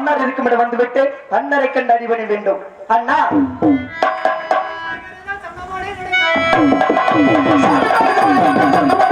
மன்னர் இருக்குமிடம் வந்துவிட்டு அன்னரை கண்டு அடிபணி வேண்டும் அண்ணா Thank you.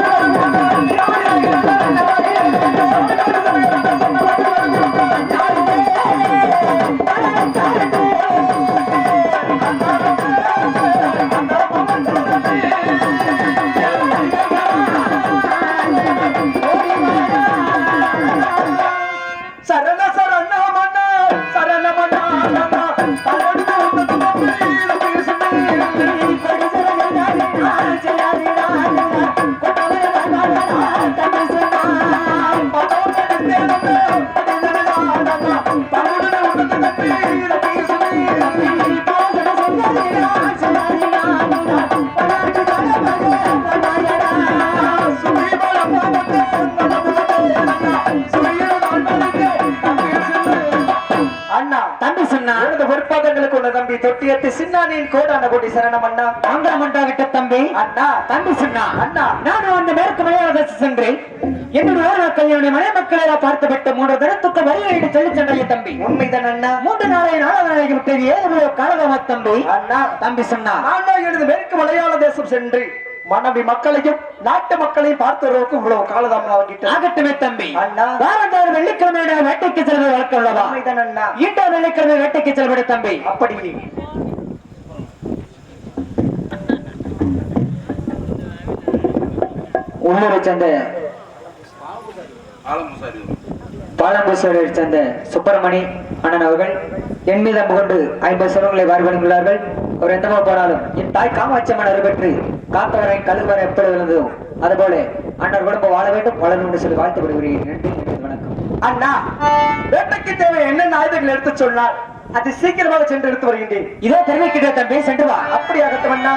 தொட்டியத்து சின்னானியின் கோடான கோடி சரணம் அண்ணா. மங்களம் உண்டாகட்ட தம்பி. அண்ணா. தம்பி சொன்னா. அண்ணா. நான் அந்த மேற்கு மலையாள சென்று என்னுடைய என்னுடைய மலை மக்களை பார்த்து விட்டு மூன்று தினத்துக்கு வரியிட்டு சொல்லி சென்றைய தம்பி. உண்மைதான் அண்ணா. மூன்று நாளை நாலு நாளைக்கு விட்டு ஏழு காலகமா தம்பி. அண்ணா. தம்பி சொன்னா. தான் எனது மேற்கு மலையாள தேசம் சென்று. மனைவி மக்களையும் நாட்டு மக்களையும் பார்த்தவர்களுக்கு இவ்வளவு ஆகிட்டு. ஆகட்டுமே தம்பி. அண்ணா. வாரந்தோறும் வெள்ளிக்கிழமை வேட்டைக்கு செல்வது அண்ணா. ஈட்டா வெள்ளிக்கிழமை வேட்டைக்கு செல்வது தம்பி. அப்படி. உள்ளூரை சேர்ந்த பாலம்பூசரை சேர்ந்த சுப்பிரமணி அண்ணன் அவர்கள் என் மீது அம்பு கொண்டு ஐம்பது சிறுவங்களை வாரிவழங்குள்ளார்கள் ஒரு எந்தமோ போனாலும் என் தாய் காமாட்சியம்மன் அம்மன் காத்தவரை கழுவரை எப்படி விழுந்ததும் அதுபோல அண்ணர் குடும்பம் வாழ வேண்டும். வளரும் என்று சொல்லி வாழ்த்து விடுகிறேன். நன்றி வணக்கம். அண்ணா வேட்டைக்கு தேவை என்னென்ன ஆயுதங்கள் எடுத்து சொன்னால் அது சீக்கிரமாக சென்று எடுத்து வருகின்றேன். இதோ தெரிவிக்கிட்ட தம்பி சென்று வா. அப்படியாகட்டும் அண்ணா.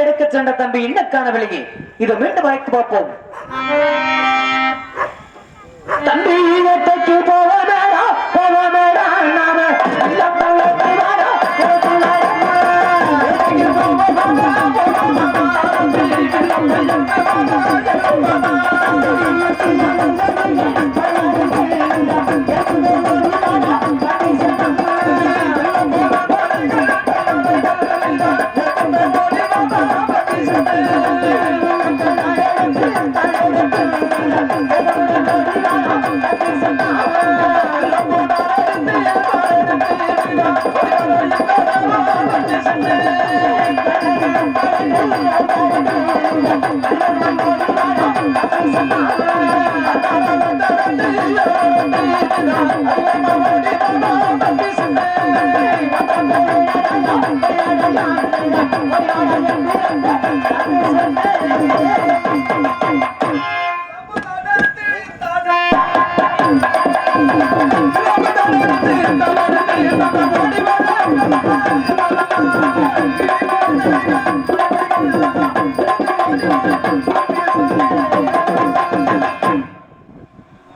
ஈட்டி எடுக்க சென்ற தம்பி இன்னும் காணவில்லையே இதை மீண்டும் வாய்த்து பார்ப்போம். தம்பி வேட்டைக்கு போவதா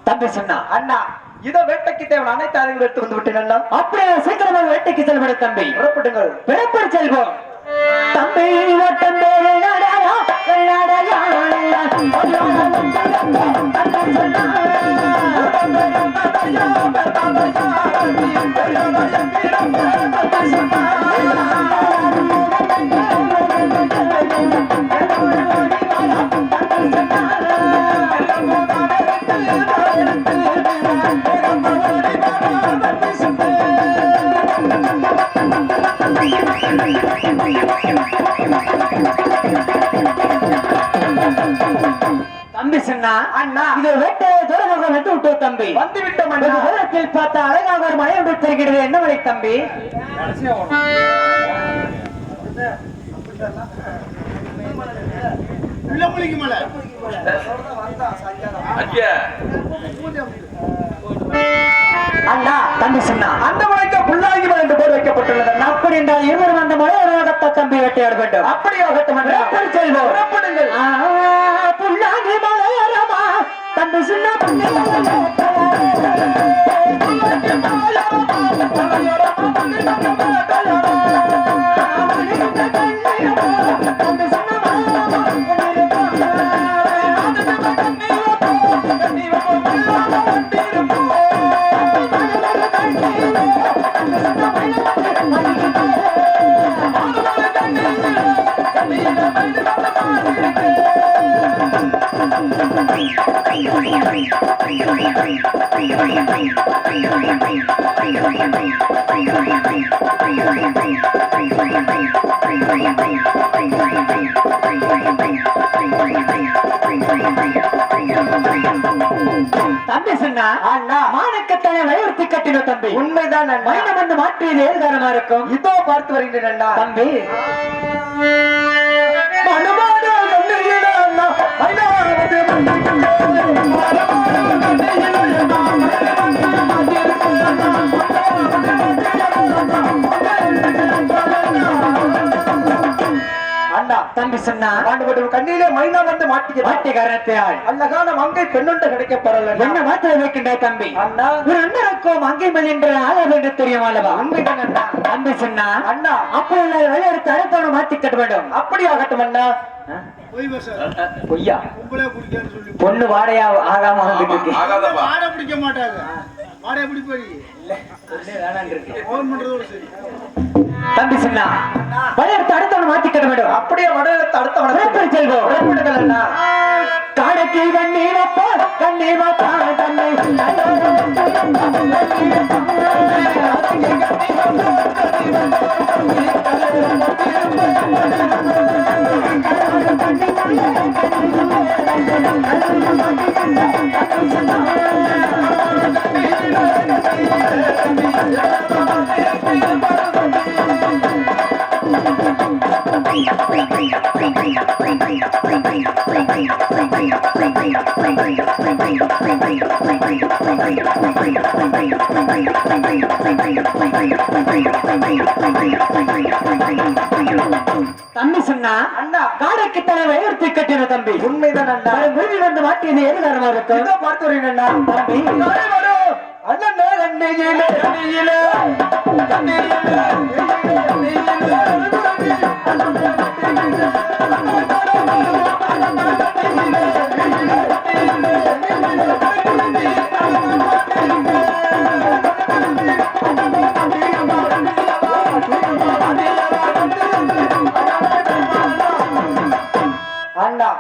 தம்பி சொன்னா அண்ணா. வேட்டைக்கு தேவை அனைத்து எடுத்து வந்து விட்டேன் அப்படியே சீக்கிரமாக வேட்டைக்கு தம்பி. புறப்படுங்கள். செல்வோம். தம்பி தம்பி சொன்னா அண்ணா. இது தூரமாக விட்டு தம்பி. வந்து விட்டோம் வெகு அண்ணா தூரத்தில் பார்த்த அழகாக ஒரு மலை ஒன்று தெரிகிறது. என்ன மலை தம்பி? பிள்ளைமொழிக்கு மலை. அண்ணா தம்பி சொன்னா அந்த மலைக்கு புல்லாகி மலை என்று போர் வைக்கப்பட்டுள்ளது. அப்படி என்றால் இருவரும் அந்த மலையோரகத்த தம்பி வேட்டையாட வேண்டும். எப்படி செல்வோம்? புல்லாங்கி மலையோரமா தம்பி சொன்னா தம்பி அண்ணா மானக்கத்தனை வலியுறுத்தி கட்டின தம்பி. உண்மைதான் அண்ணா. மைனம் வந்து மாற்றியது ஏது காரணமா இருக்கும்? இதோ பார்த்து வருகிறேன் அண்ணா. தம்பி. சொன்னா ஆண்டு கண்ணிலே மைனா வந்து மாட்டிய மாட்டிய காரணத்தால் அழகான மங்கை பெண்ணுண்டு கிடைக்க பெறல என்ன மாத்திர வைக்கின்ற தம்பி? அண்ணா. ஒரு அண்ணனுக்கும் அங்கை மதி என்ற ஆளர் என்று தெரியும் அல்லவா? தம்பி சொன்னா? அண்ணா. அப்போ வலியுறுத்தி அடுத்தவனை மாத்தி கட்ட வேண்டும் அப்படி ஆகட்டும் அண்ணா பொய்யா? கும்பலே பிடிக்கான்னு சொல்லி பொண்ணு வாடையா ஆகாம பிடிக்க மாட்டாங்க. மாடை பிடிப்பாரு சரி. தம்பி சொன்னா வலியுறுத்தி அடுத்தவனை மாத்தி கட்ட வேண்டும் அப்படியே வடத்தை அடுத்த புறப்படி வடத்தை செல்வோம். காடக்கி கண்ணி வப்பா கண்ணி வப்பா கண்ணி தம்பி சொன்னா அண்ணா. காடைக்கு தலை வலியுறுத்தி கட்டின தம்பி. உண்மைதான் அண்ணா. வந்து மாட்டியது எது காரணமா இருக்கும் இதோ பார்த்து வருகிறேன் அண்ணா. தம்பி. நாளை வரும். கண்ணியிலே கண்ணியிலே கண்ணியிலே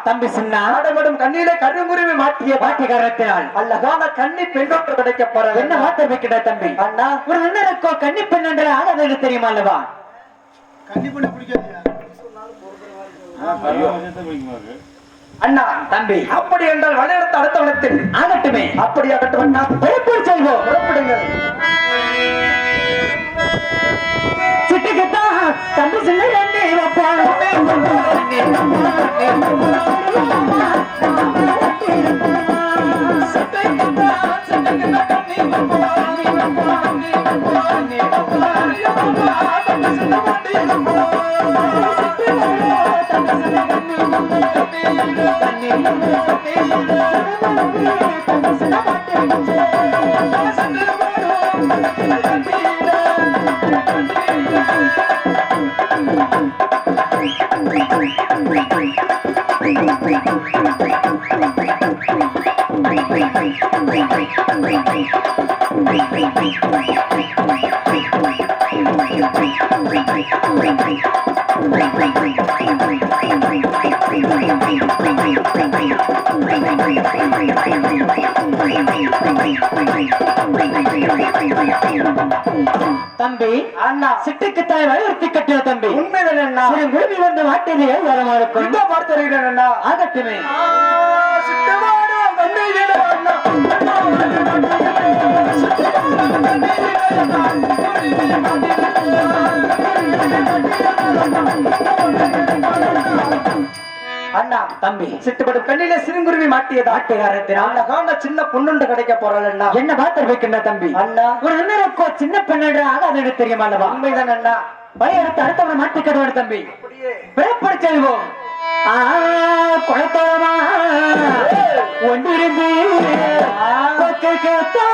தம்பி சொன்னா ஆடப்படும் கண்ணியிலே கருங்குருவி மாட்டிய பாட்டி காரணத்தினால் அழகான கண்ணி பெண்ணோட்டு கிடைக்கப்பற என்ன மாத்த வைக்கிற தம்பி. அண்ணா. ஒரு அண்ணனுக்கோ கன்னி பெண் என்ற ஆளது தெரியுமா அல்லவா? கண்ணி பண்ணி பிடிக்காது அண்ணா தம்பி. அப்படி என்றால் வளையடத்த அடுத்த வனத்தில் ஆகட்டுமே அப்படி ஆகட்டும் அண்ணா. பெருப்பூர் செல்வோம். புறப்படுங்கள். சிட்டுக்குத்தா தம்பி சொன்ன ரெண்டே வப்பா தம்பி. அண்ணா. சிட்டுக்குத்தாய் வலியுறுத்தி கட்டின தம்பி. உண்மைதான் குருவி வந்து மாட்டிலே வரமா இருக்கும் இதோ பார்த்து வருகிறேன் அண்ணா. ஆகட்டுமே. சிட்டுவாடா, வந்தீங்களே அண்ணா. தம்பி. சிட்டுப்படும் கண்ணிலே சிறுங்குருவி மாட்டியதா? ஆட்டுக்காரத்தினால் அழகான சின்ன பொண்ணுண்டு கிடைக்க போறாள் அண்ணா என்ன பார்த்து வைக்கின்ற தம்பி? அண்ணா. ஒரு அண்ணனுக்கோ சின்ன பெண்ணு ஆகாது எனக்கு தெரியுமா அல்லவா உண்மைதான் அண்ணா. எடுத்து அடுத்தவனை மாட்டி கட்டுவாடு தம்பி பிறப்படி செல்வோம். குளத்தோரமா ஒன்றிருந்து. கொக்கு கேட்டா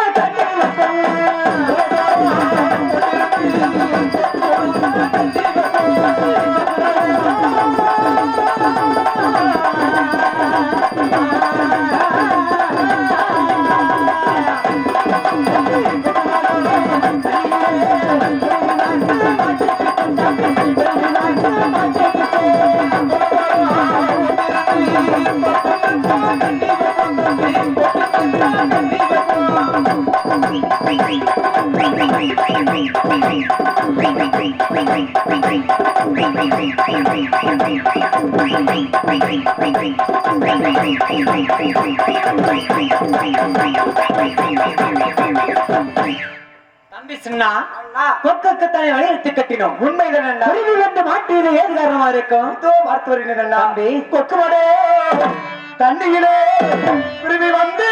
சொன்னா தலை வலியுறுத்தி கட்டினோம். உண்மைதான் அண்ணா மாட்டியது ஏது காரணமா இருக்கும்? இதோ பார்த்து வருகிறேன் அண்ணா தம்பி கொக்குமடே தண்ணியிலே குருவி வந்து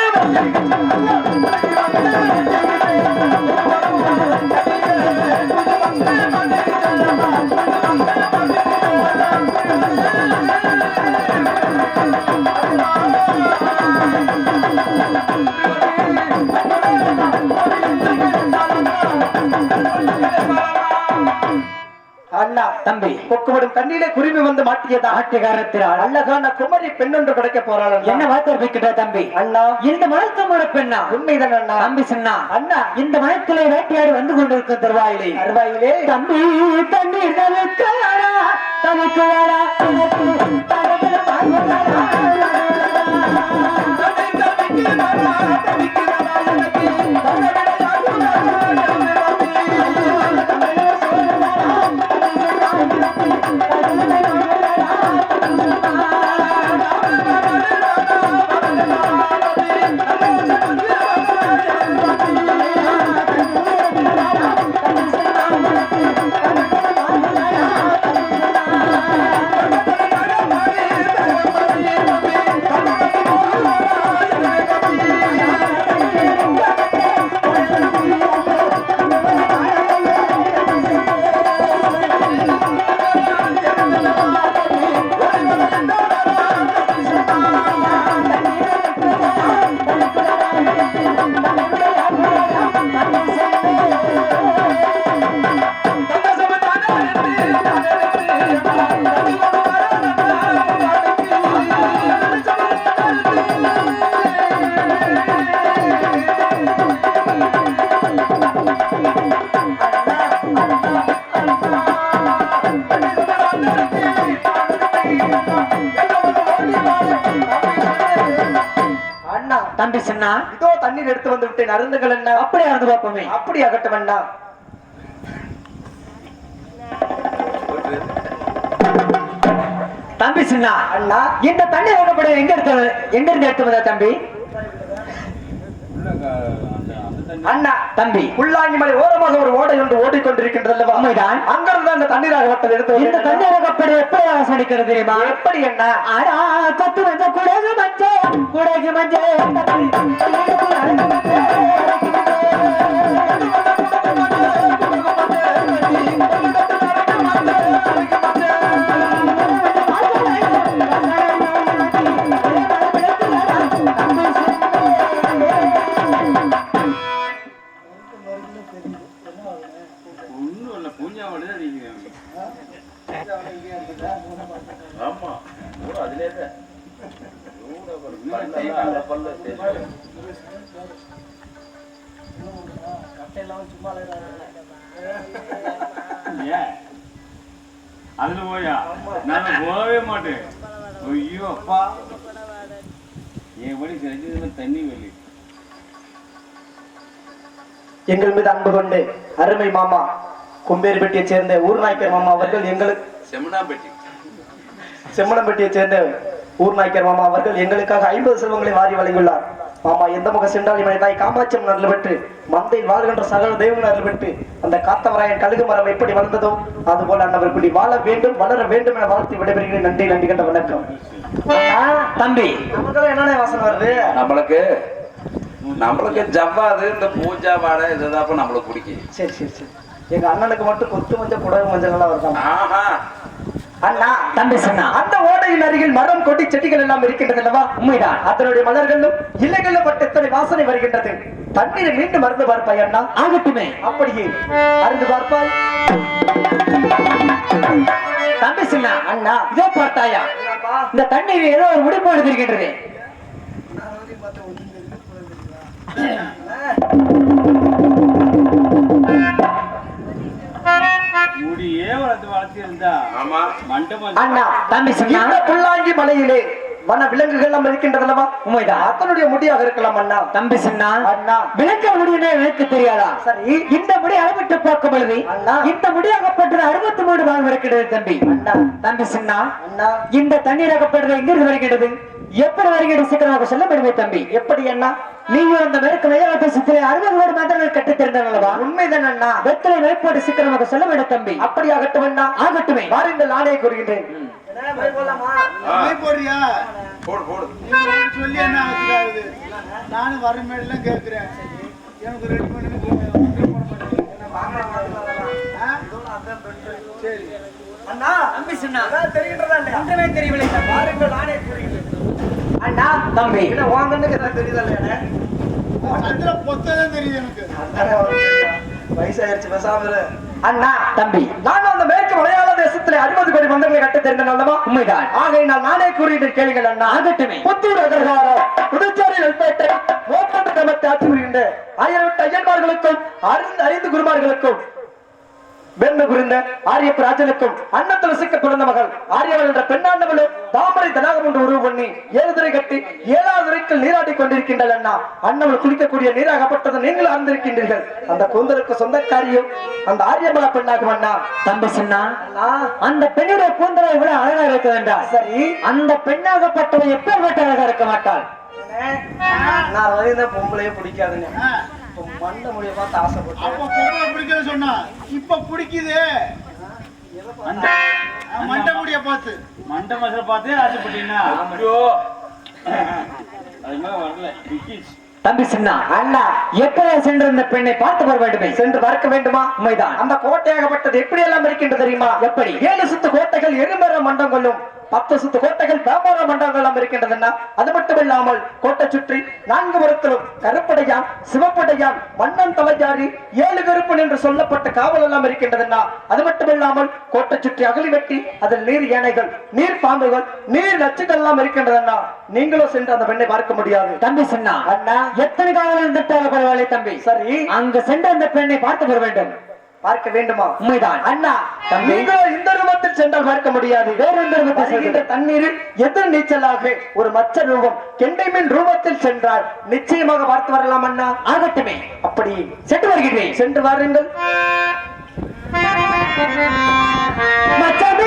அண்ணா தம்பி கொக்குமடும் கண்ணிலே குருவி வந்து மாட்டியதா? ஆட்டுக்காரத்தினால். அழகான குமரி பெண்ணொன்று கிடைக்க போறாள். என்ன வார்த்தை வைக்கின்ற தம்பி? அண்ணா. இந்த மனத்தமோட பெண்ணா? உண்மைதான் அண்ணா. தம்பி சொன்னா. அண்ணா. இந்த மனத்திலே வேட்டையாடி வந்து கொண்டிருக்கும் தருவாயிலே. அருவாயிலே தம்பி தண்ணீர் தவிர்க்காரா தவிர்க்காரா அண்ணா அருந்துகள் என்ன அப்படியே இருந்து பார்ப்போமே. அப்படி ஆகட்டும் அண்ணா தம்பி சொன்னா அண்ணா. இந்த தண்ணி வாங்கப்பட எங்க எடுத்து எங்க இருந்து எடுத்து வந்தா தம்பி? அண்ணா தம்பி. புல்லாங்கி மலை ஓரமாக ஒரு ஓடை ஒன்று ஓடிக்கொண்டிருக்கின்றது உண்மைதான். அங்கிருந்து அந்த தண்ணீராக வட்டல் எடுத்து இந்த வந்தேன் தண்ணி வாங்கப்பட எப்படி ஆசனிக்கிறது தெரியுமா? அண்ணா. எப்படி என்ன ஆடா கொத்து வந்த குடகு மஞ்சே குடகு மஞ்சே போயா? நான் போகவே மாட்டேன். ஐயோ அப்பா என் படி செஞ்சதுல தண்ணி வெளி எங்கள் மீது அன்பு கொண்டு அருமை மாமா கும்பேரிப்பட்டியைச் சேர்ந்த ஊர்நாய்க்கர் மாமா அவர்கள் எங்களுக்கு செம்மனாம்பட்டி செம்மணம்பட்டியைச் சேர்ந்த ஊர்நாய்க்கர் மாமா அவர்கள் எங்களுக்காக ஐம்பது செல்வங்களை வாரி வழங்கியுள்ளார். மாமா எந்த முக சென்றால் இவனை தாய் காமாட்சியம் நரல் பெற்று மந்தையில் வாழ்கின்ற சகல தெய்வம் நரல் பெற்று அந்த காத்தவராயன் கழுகு மரம் எப்படி வளர்ந்ததோ அதுபோல அன்னவர் இப்படி வாழ வேண்டும் வளர வேண்டும் என வாழ்த்து விடைபெறுகிறேன். நன்றி நன்றி கண்ட வணக்கம். தம்பி. நமக்கெல்லாம் என்னென்ன வாசனை வருது? நம்மளுக்கு நம்மளுக்கு ஜவ்வாது இந்த பூஜா வாடை இதுதான் நம்மளுக்கு பிடிக்கும். சரி சரி சரி. எங்க அண்ணனுக்கு மட்டும் கொத்து மஞ்சள் புடவை மஞ்சள் எல்லாம் வருதாம் ஆஹா. அண்ணா தம்பி சொன்னா. அந்த ஓடையின் அருகில் மரம் கொடி செடிகள் எல்லாம் இருக்கின்றது அல்லவா? உண்மைதான். அதனுடைய மலர்களும் இலைகளும் பட்டு எத்தனை வாசனை வருகின்றது. தண்ணீரை மீண்டும் மருந்து பார்ப்பாய் அண்ணா. ஆகட்டுமே. அப்படியே அருந்து பார்ப்பாய். தம்பி சொன்னா அண்ணா. இதோ பார்த்தாயா? இந்த தண்ணீர் ஏதோ ஒரு முடிப்பு எடுத்திருக்கின்றது முடியே வளர்த்து வளர்த்து இருந்தா ஆமா. மண்டபம் அண்ணா தம்பி சொன்னா இந்த புல்லாங்கி மலையிலே வன விலங்குகள் எல்லாம் இருக்கின்றது அல்லவா உண்மைதான் அதனுடைய முடியாக இருக்கலாம் அண்ணா. தம்பி சொன்னா அண்ணா. விளக்க முடியுமே எனக்கு தெரியாதா? சரி. இந்த முடி அளவிட்டு பார்க்கும் பொழுது அண்ணா. இந்த முடி அகப்பட்டது அறுபத்தி மூணு பாகம் இருக்கிறது தம்பி. அண்ணா. தம்பி சொன்னா அண்ணா. இந்த தண்ணீர் அகப்பட்டது எங்கிருந்து வருகிறது எப்படி வருகிறது சீக்கிரமாக சொல்ல முடியுமே தம்பி? எப்படி அண்ணா? நீங்க அந்த மேற்கு மையத்தை சுற்றி அறுபது கோடி மந்திரங்கள் கட்டித் தெரிந்தவர்களவா உண்மைதான் அண்ணா. வெத்தலை மேற்போட்டு சீக்கிரமாக சொல்ல வேண்டும் தம்பி அப்படி ஆகட்டும் அண்ணா ஆகட்டுமே வாருங்கள் நானே கூறுகின்றேன் சொல்லி என்ன நானும் வர மேலாம் கேட்கிறேன். எனக்கு ரெடி பண்ணி சரி. அண்ணா தம்பி சொன்னா தெரியவில்லை. தம்பி. வாருங்கள் நானே கூறுகின்றேன். அண்ணா தம்பி. என்ன வாங்கன்னு எனக்கு தெரியுதா எனக்கு. வயசாயிருச்சு பேசாம. அண்ணா தம்பி. நான் அந்த மேற்கு மலையாள தேசத்துல அறுபது கோடி மந்திரங்களை கட்ட தெரிந்த அல்லவா? உண்மைதான். ஆகையினால் நானே கூறிட்டு கேளுங்கள் அண்ணா. ஆகட்டுமே. புத்தூர் அகர்காரம் புதுச்சேரி நெல்பேட்டை கிராமத்தை புரிகின்ற ஆயிரத்து ஐயன்மார்களுக்கும் அறிந்து அறிந்து குருமார்களுக்கும் பெண்ணு புரிந்த ஆரியப்பு ராஜனுக்கும் அன்னத்துல சிக்க பிறந்த மகள் ஆரியவள் என்ற பெண்ணாண்டவளும் தாமரை தடாகம் என்று உருவு பண்ணி ஏழு துறை கட்டி ஏழாவது துறைக்குள் நீராடி கொண்டிருக்கின்றாள் அண்ணா. அண்ணவள் குளிக்கக்கூடிய நீராகப்பட்டது நீங்கள் அறிந்திருக்கின்றீர்கள் அந்த கூந்தலுக்கு சொந்தக்காரியும் அந்த ஆரியமல பெண்ணாகும் அண்ணா. தம்பி சொன்னா அந்த பெண்ணுடைய கூந்தலை விட அழகா இருக்க வேண்டாம் சரி. அந்த பெண்ணாகப்பட்டவன் எப்பேற்பட்ட அழகா இருக்க மாட்டாள். நான் வந்து பொம்பளையே பிடிக்காதுங்க மண்டை முடிய பார்த்து ஆசைப்பட்டேன் அப்ப பொம்பளை பிடிக்கல சொன்னா இப்ப பிடிக்குது. அந்த மண்டை முடிய பார்த்து. மண்ட மசாலா பார்த்தே ஆசைப்பட்டீங்கன்னா ஐயோ. அது மேல வரல. விக்கிஸ் தம்பி சொன்னா அண்ணா எப்படியா சென்று இந்த பெண்ணை பார்த்து வர வேண்டுமே? சென்று பார்க்க வேண்டுமா? உண்மைதான். அந்த கோட்டையாகப்பட்டது எப்படி எல்லாம் இருக்கின்றது தெரியுமா? எப்படி? ஏழு சுத்து கோட்டைகள் எருமேற மண்டங்களும் பத்து சுத்து கோட்டைகள் வியாபார மண்டங்கள் எல்லாம் இருக்கின்றதுன்னா அது மட்டும் இல்லாமல் கோட்டை சுற்றி நான்கு புறத்திலும் கருப்படையான் சிவப்படையான் மன்னன் தலைஜாரி ஏழு கருப்பன் என்று சொல்லப்பட்ட காவல் எல்லாம் இருக்கின்றதுன்னா அது மட்டும் இல்லாமல் கோட்டை சுற்றி அகலி வெட்டி அதில் நீர் யானைகள் நீர் பாம்புகள் நீர் நச்சுகள் எல்லாம் இருக்கின்றதுன்னா நீங்களும் சென்று அந்த பெண்ணை பார்க்க முடியாது. தம்பி சொன்னா அண்ணா. எத்தனை காலம் இருந்துட்டாலும் பரவாயில்லை தம்பி. சரி. அங்கு சென்று அந்த பெண்ணை பார்த்து வர வேண்டும். பார்க்க வேண்டுமா? உண்மைதான். அண்ணா. நீங்கள் இந்த ரூபத்தில் சென்றால் பார்க்க முடியாது. வேற எந்த ரூபத்தில் வருகின்ற தண்ணீரில் எதிர் நீச்சலாக ஒரு மச்ச ரூபம் கெண்டை மீன் ரூபத்தில் சென்றால் நிச்சயமாக பார்த்து வரலாம் அண்ணா. ஆகட்டுமே. அப்படி சென்று வருகிறேன். சென்று வாருங்கள். மச்சமே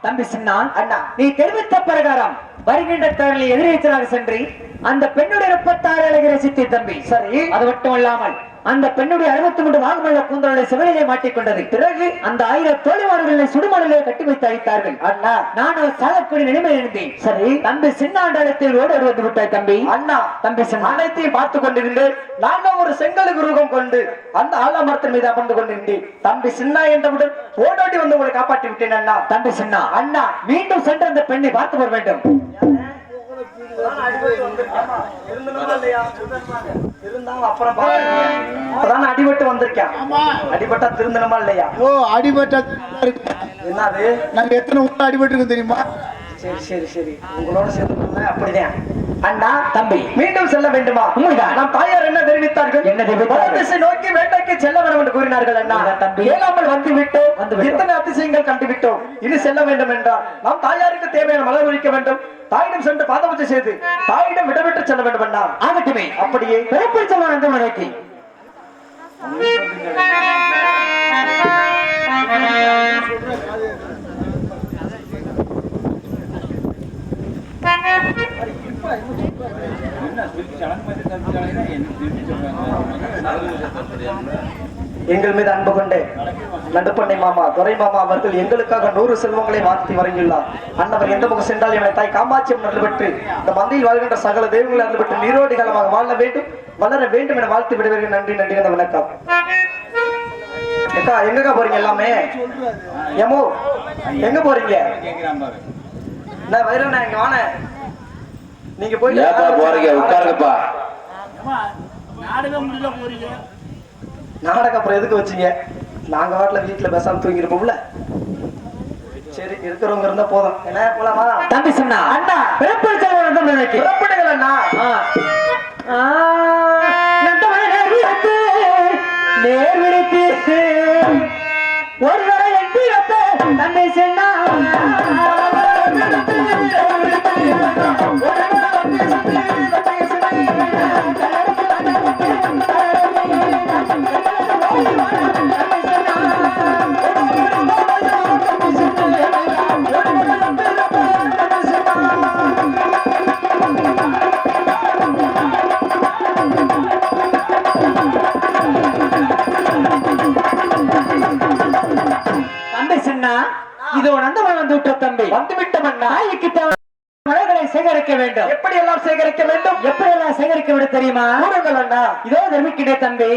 தம்பி சின்னா அண்ணா நீ தெரிவித்த பிரகாரம் வருகின்ற தரலை எதிர்நீச்சலாக சென்று அந்த பெண்ணுடைய முப்பத்தாறு அழகிற சித்தி தம்பி. சரி. அது மட்டும் இல்லாமல் அந்த பெண்ணுடைய அறுபத்தி மூன்று வாகமல்ல கூந்தலுடைய சிவனிலே மாட்டிக்கொண்டது. பிறகு அந்த ஆயிரம் தோழிமார்களை சுடுமணலே கட்டி வைத்து அழித்தார்கள். அண்ணா. நானும் சாகக்கூடிய நிலைமை இருந்தேன் சரி. தம்பி சின்ன ஆண்டாளத்தில் ஓடோடி வந்து விட்டாய் தம்பி. அண்ணா. தம்பி சின்ன. அனைத்தையும் பார்த்து கொண்டிருந்தேன். நானும் ஒரு செங்கலுக்கு ரூபம் கொண்டு அந்த ஆலமரத்தின் மீது அமர்ந்து கொண்டிருந்தேன். தம்பி சின்ன என்றவுடன் ஓடோடி வந்து உங்களை காப்பாற்றி விட்டேன் அண்ணா. தம்பி சின்ன. அண்ணா மீண்டும் சென்று அந்த பெண்ணை பார்த்து வர வேண்டும். அடிபட்டு வந்திருக்கேன். அடிபட்டா திருந்தணுமா இல்லையா? ஓ அடிபட்டா இருக்கு. என்னது? நாங்க எத்தனை உள்ள அடிபட்டு இருக்கோம் தெரியுமா? சரி சரி சரி. உங்களோட சேர்ந்து அப்படிதான். அண்ணா தம்பி. மீண்டும் செல்ல வேண்டுமா? உண்மைதான். நம் தாயார் என்ன தெரிவித்தார்கள்? என்ன தெரிவித்தார்கள்? வடதிசை நோக்கி வேட்டைக்கு செல்ல வேண்டும் என்று கூறினார்கள் அண்ணா. தம்பி. ஏழாமல் வந்து விட்டோம். எத்தனை அதிசயங்கள் கண்டு விட்டோம் இனி செல்ல வேண்டும் என்றால் நம் தாயாருக்கு தேவையான மலர் ஒழிக்க வேண்டும். தாயிடம் சென்று பாதபூஜை செய்து தாயிடம் விடவிட்டு செல்ல வேண்டும் அண்ணா. ஆகட்டுமே. அப்படியே. அந்த மனைக்கு என்ன திருப்பி அனுமதி எங்கள் மீது அன்பு கொண்டு. நடுப்பண்ணை மாமா துரை மாமா அவர்கள் எங்களுக்காக நூறு செல்வங்களை வார்த்தி வழங்கியுள்ளார் அன்னவர் எந்த முகம் சென்றால் என தாய் காமாட்சியம் நல்ல பெற்று இந்த மந்தையில் வாழ்கின்ற சகல தெய்வங்களை நல்ல பெற்று நீரோடி காலமாக வாழ வேண்டும் வளர வேண்டும் என வாழ்த்து விடுவீர்கள் நன்றி நன்றி அந்த வணக்கம். எங்கக்கா போறீங்க எல்லாமே? எமோ எங்க போறீங்க? நான் வைரண்ணா இங்க வான நீங்க போய் ஏப்பா போறீங்க உட்காருங்கப்பா. நாடகம் முடியல போறீங்க? நாடகம் அப்புறம் எதுக்கு வச்சீங்க? நாங்க வாட்டில வீட்டுல பேசாம தூங்கிருப்போம்ல. சரி இருக்கிறவங்க இருந்தா போதும். என்ன போலாமா? தம்பி சொன்னா அண்ணா. பிறப்பிடிச்சவன் அந்த மனைக்கு புறப்படுங்கள் அண்ணா. நேர் விடுத்து ஒரு தடவை எட்டி வைத்த தந்தை சென்னா தம்பி சொன்னா இது நந்தவன் வந்து விட்ட தம்பி. வந்து விட்டோம் அண்ணா நாய்க்கு தேவை சேகரிக்க வேண்டும். எப்படி எல்லாம் சேகரிக்க வேண்டும்? எப்படி எல்லாம் சேகரிக்க விட தெரியுமா? கூறுங்கள் அண்ணா. இதோ தெரிவிக்கிறே தம்பி.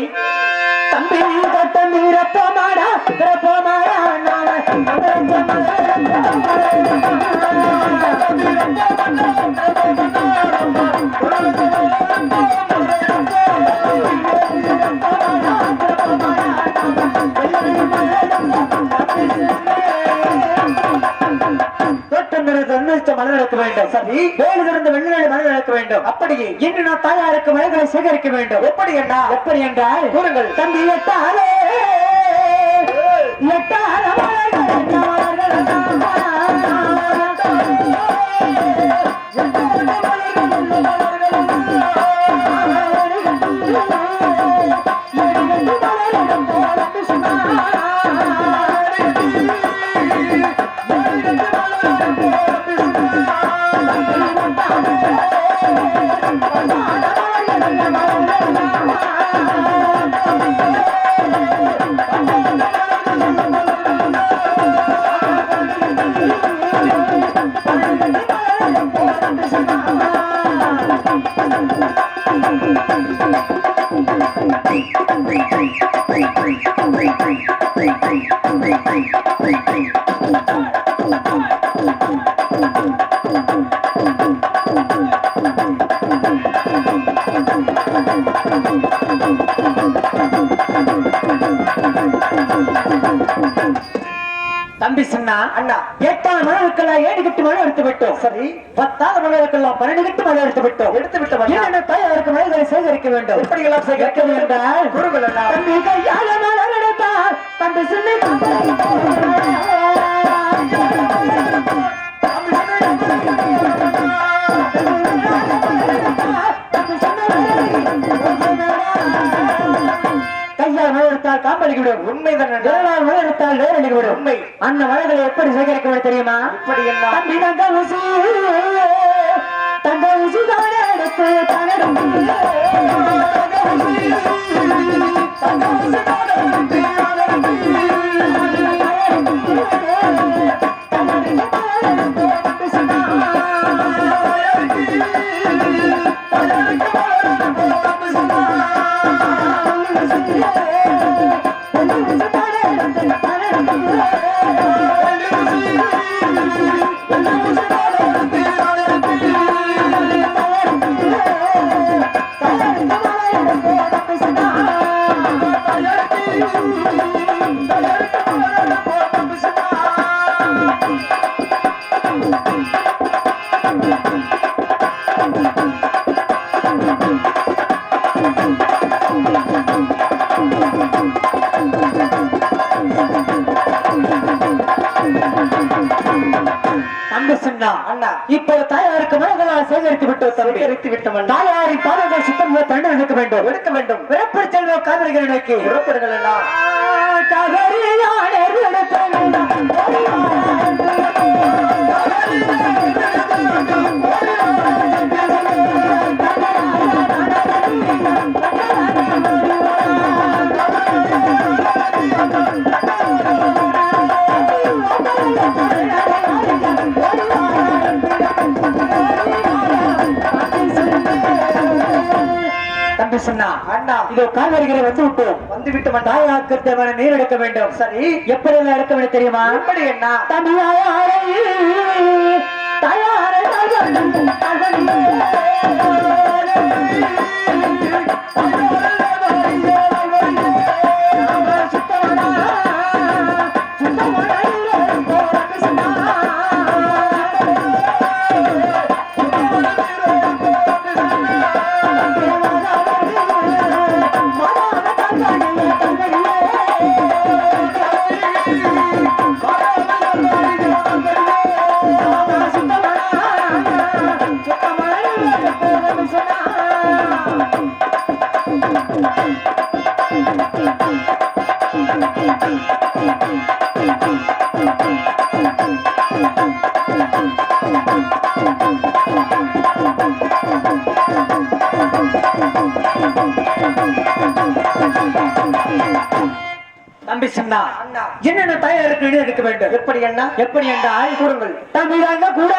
தம்பி தொட்ட நீரப்பமாடா திறப்பமாடா நாள தொட்டம் எடுக்க வேண்டும். சரி. வேலு திறந்த வெள்ளிநாடு மலர் எடுக்க வேண்டும். அப்படியே. இன்று நான் தாயாருக்கு மலர்களை சேகரிக்க வேண்டும். எப்படி என்றால்? எப்படி என்றால்? கூறுங்கள். தம்பி எட்டாரே கட்டு மழை எடுத்து விட்டோம். சரி. பத்தாவது மலருக்கெல்லாம் பன்னெண்டு மழை எடுத்து விட்டோம். எடுத்து விட்டோம். என்னென்ன தாயாருக்கு மலைகளை சேகரிக்க வேண்டும்? எப்படி எல்லாம் சேகரிக்க கூறுங்கள் அண்ணா தம்பி கையால மலர் எடுத்தால் தம்பி சின்ன எடுத்தால் காம்பளிக்கு விடும் உண்மைதான் எடுத்தால் வேரடிக்கு விடும் உண்மை. அந்த மலைகளை எப்படி சேகரிக்க வேண்டும் தெரியுமா? இப்படி என்ன தம்பி தங்க ஊசி. தங்க ஊசி தம்பி விட்டோம் அண்ணா. தாயாரின் பாதங்கள் சுத்தம் தண்டு எடுக்க வேண்டும். எடுக்க வேண்டும். பிறப்படி செல்வம் காவிரிகளை நோக்கி. புறப்படுங்கள் அண்ணா தம்பி சொன்னா அண்ணா இதோ கால்வரிகளை வந்து விட்டோம் வந்து தாயாருக்கு தேவையான நீர் எடுக்க வேண்டும். சரி. எப்படி எல்லாம் எடுக்க வேண்டும் தெரியுமா? எப்படி அண்ணா? தமிழாரை தாயாரை அண்ணா என்னென்ன தாயாருக்கு நீர் எடுக்க வேண்டும்? எப்படி அண்ணா எப்படி என்றால் கூறுங்கள். தமிழங்க கூட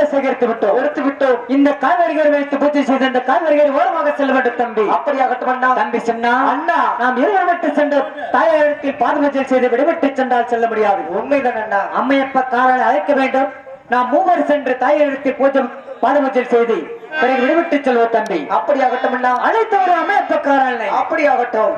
நீர்களை சேகரித்து விட்டோம். எடுத்து விட்டோம். இந்த கால்வரிகளை வைத்து பூஜை செய்த இந்த கால்வரிகளை ஓரமாக செல்ல வேண்டும் தம்பி. அப்படியாகட்டும் அண்ணா தம்பி சொன்னா அண்ணா. நாம் இருவர் மட்டும் சென்று தாயாரத்தில் பாதுகாச்சல் செய்து விடுபட்டு சென்றால் செல்ல முடியாது. உண்மைதான் அண்ணா. அம்மையப்ப காரனை அழைக்க வேண்டும். நாம் மூவர் சென்று தாயாரத்தில் பூஜை பாதுகாச்சல் செய்து பிறகு விடுவிட்டு செல்வோம் தம்பி. அப்படியாகட்டும் அண்ணா அழைத்து ஒரு அம்மையப்ப காரனை அப்படியாகட்டும்